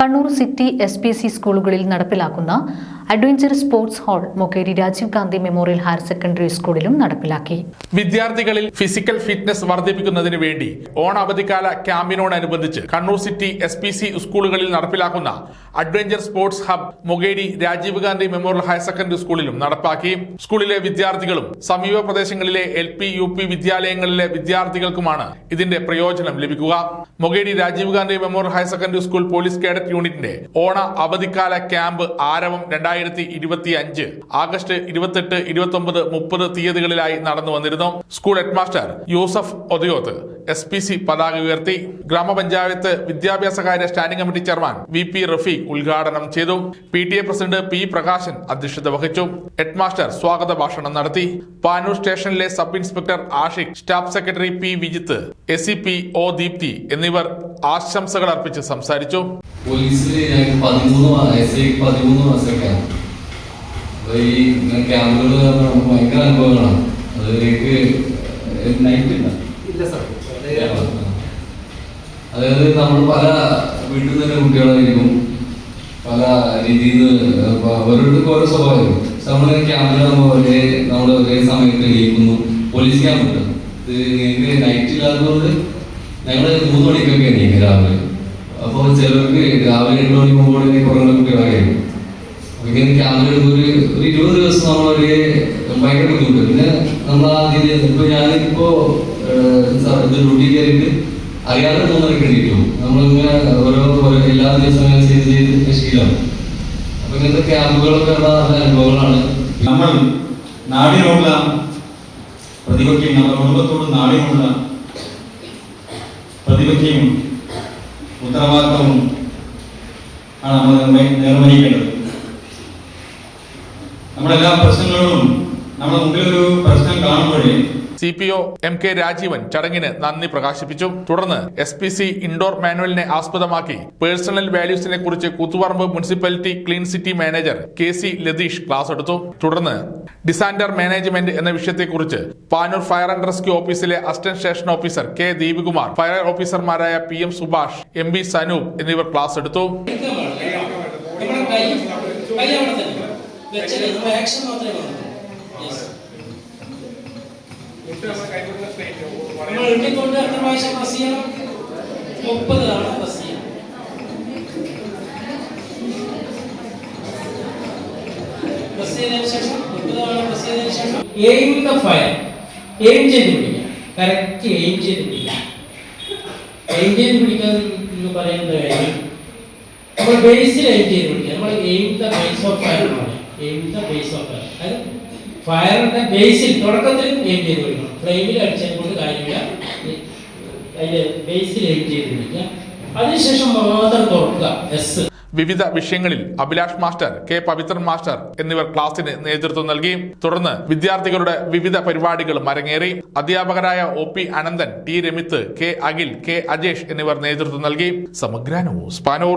Kannur city S P C സ്കൂളുകളിൽ നടപ്പിലാക്കുന്ന adventure sports hall Mokeri Rajiv Gandhi memorial higher secondary സ്കൂളിലും നടപ്പിലാക്കി. വിദ്യാർത്ഥികളിൽ ഫിസിക്കൽ ഫിറ്റ്നസ് വർദ്ധിപ്പിക്കുന്നതിന് വേണ്ടി ഓണാവധിക്കാല ക്യാമ്പിനോടനുബന്ധിച്ച് Kannur city S P C സ്കൂളുകളിൽ നടപ്പിലാക്കുന്ന adventure sports hub Mogeri Rajiv Gandhi memorial higher secondary സ്കൂളിലും നടപ്പാക്കി. സ്കൂളിലെ വിദ്യാർത്ഥികളും സമീപ പ്രദേശങ്ങളിലെ എൽ പി യു പി വിദ്യാലയങ്ങളിലെ വിദ്യാർത്ഥികൾക്കുമാണ് ഇതിന്റെ പ്രയോജനം ലഭിക്കുക. Mogeri Rajiv Gandhi memorial higher secondary school police cadet യൂണിറ്റിന്റെ ഓണ അവധിക്കാല ക്യാമ്പ് ആരംഭം രണ്ടായിരത്തി ഇരുപത്തി അഞ്ച് ആഗസ്റ്റ് ഇരുപത്തെട്ട് ഇരുപത്തി ഒമ്പത് മുപ്പത് തീയതികളിലായി നടന്നു വന്നിരുന്നു. School headmaster Yusuf Othayoth S P C പതാക ഉയർത്തി ഗ്രാമപഞ്ചായത്ത് വിദ്യാഭ്യാസകാര്യ standing committee chairman V P Rafeeq ഉദ്ഘാടനം ചെയ്തു. P T A president P Prakashan അധ്യക്ഷത വഹിച്ചു. ഹെഡ്മാസ്റ്റർ സ്വാഗത ഭാഷണം നടത്തി. പാനൂർ സ്റ്റേഷനിലെ sub inspector Ashiq staff secretary P Vijith S C P O Deepthi എന്നിവർ ആശംസകൾ അർപ്പിച്ച് സംസാരിച്ചു. പോലീസിൽ ഞങ്ങൾക്ക് പതിമൂന്ന് എസ് ഐ പതിമൂന്ന് മാസമൊക്കെയാണ്. അപ്പോൾ ഈ ഇങ്ങനെ ക്യാമ്പുകൾ നമുക്ക് ഭയങ്കര അനുഭവങ്ങളാണ്. അതിലേക്ക് നൈറ്റ് ഇല്ല. അതായത് നമ്മൾ പല വീട്ടിൽ നിന്ന് കുട്ടികളായിരിക്കും. പല രീതിയിൽ അവരുടെ ഓരോ സ്വഭാവം നമ്മൾ ക്യാമ്പിലാകുമ്പോൾ ഒരേ നമ്മൾ ഒരേ സമയത്ത് എണീക്കുന്നു. പോലീസ് ക്യാമ്പ് ഇത് നിങ്ങൾക്ക് നൈറ്റ് ഇല്ലാത്തതുകൊണ്ട് ഞങ്ങൾ മൂന്ന് മണിക്കൊക്കെ എണീക്കും രാവിലെ. അപ്പോൾ ചിലർക്ക് രാവിലെ എട്ട് മണി പോകുമ്പോൾ കുറേ കുട്ടികളായിരിക്കും അപ്പൊ ഇങ്ങനെ ക്യാമ്പിൽ ഒരു ഒരു ഇരുപത് ദിവസം നമ്മൾ ഒരേ ഭയങ്കര ബുദ്ധിമുട്ട്. പിന്നെ നമ്മൾ ആ രീതിയിൽ ഇപ്പൊ ഞാനിപ്പോ ഡ്യൂട്ടി കയറിയിട്ട് അറിയാതെ തോന്നലൊക്കെ എണീറ്റു നമ്മളിങ്ങനെ ഓരോ ഓരോ എല്ലാ ദിവസവും ഇങ്ങനെ ചെയ്ത് ചെയ്ത് ശീലമാണ് അപ്പൊ ഇങ്ങനത്തെ ക്യാമ്പുകളൊക്കെ ഉള്ള അനുഭവങ്ങളാണ്. നമ്മൾ നാടിനുള്ള പ്രതിപക്ഷം നമ്മുടെ കുടുംബത്തോട് നാടിനുള്ള പ്രതിഭയ്ക്കും ഉത്തരവാദിത്വവും ആണ് നമ്മൾ നിർവഹി- നിർവഹിക്കേണ്ടത് നമ്മളെല്ലാ പ്രശ്നങ്ങളോടും നമ്മുടെ മുമ്പിലൊരു പ്രശ്നം കാണുമ്പോഴേ C P O M K Rajeevan ചടങ്ങിന് നന്ദി പ്രകാശിപ്പിച്ചു. തുടർന്ന് എസ് പി സി ഇൻഡോർ മാനുവലിനെ ആസ്പദമാക്കി. പേഴ്സണൽ വാല്യൂസിനെ കുറിച്ച് Koothuparamba municipality clean city manager K C Latheesh class എടുത്തു. തുടർന്ന് ഡിസാൻഡർ മാനേജ്മെന്റ് എന്ന വിഷയത്തെക്കുറിച്ച് പാനൂർ ഫയർ ആൻഡ് റെസ്ക്യൂ ഓഫീസിലെ assistant station officer K Deepakumar fire ഓഫീസർമാരായ P M Subhash M B Sanoop എന്നിവർ ക്ലാസ് എടുത്തു. ആക്ഷൻ മാത്രമേ നമ്മൾ എണ്ണിക്കൊണ്ട് എത്ര പ്രാവശ്യം പ്രസ് ചെയ്യണം? മുപ്പത് തവണ പ്രസ് ചെയ്യണം. പ്രസ് ചെയ്തതിനു ശേഷം മുപ്പത് തവണ പ്രസ് ചെയ്തതിനു ശേഷം എയിം ദ ഫയർ എയിം ചെയ്ത് പിടിക്കുക കറക്റ്റ് എയിം ചെയ്ത് പിടിക്കുക എയിം ചെയ്ത് പിടിക്കുക എന്ന് പറയുന്നത് കാര്യം. നമ്മൾ ബേസിൽ എയിം ചെയ്ത് പിടിക്കുക നമ്മൾ aim the base of fire aim the base of fire അതായത് ഫയറിന്റെ ബേസിൽ തുടക്കത്തിൽ എയിം ചെയ്ത് കൊടുക്കണം. ഫ്ലെയിമിൽ അടിച്ചത് കൊണ്ട് കാര്യമില്ല. അതിന്റെ ബേസിൽ എയിം ചെയ്ത് പിടിക്കുക അതിനുശേഷം മാത്രം തുറക്കുക. എസ് വിവിധ വിഷയങ്ങളിൽ Abhilash master K Pavithran master എന്നിവർ ക്ലാസ്സിന് നേതൃത്വം നൽകി. തുടർന്ന് വിദ്യാർത്ഥികളുടെ വിവിധ പരിപാടികളും അരങ്ങേറി. അധ്യാപകരായ O P Ananthan T Ramith K Akhil K Ajesh എന്നിവർ നേതൃത്വം നൽകി. സമഗ്ര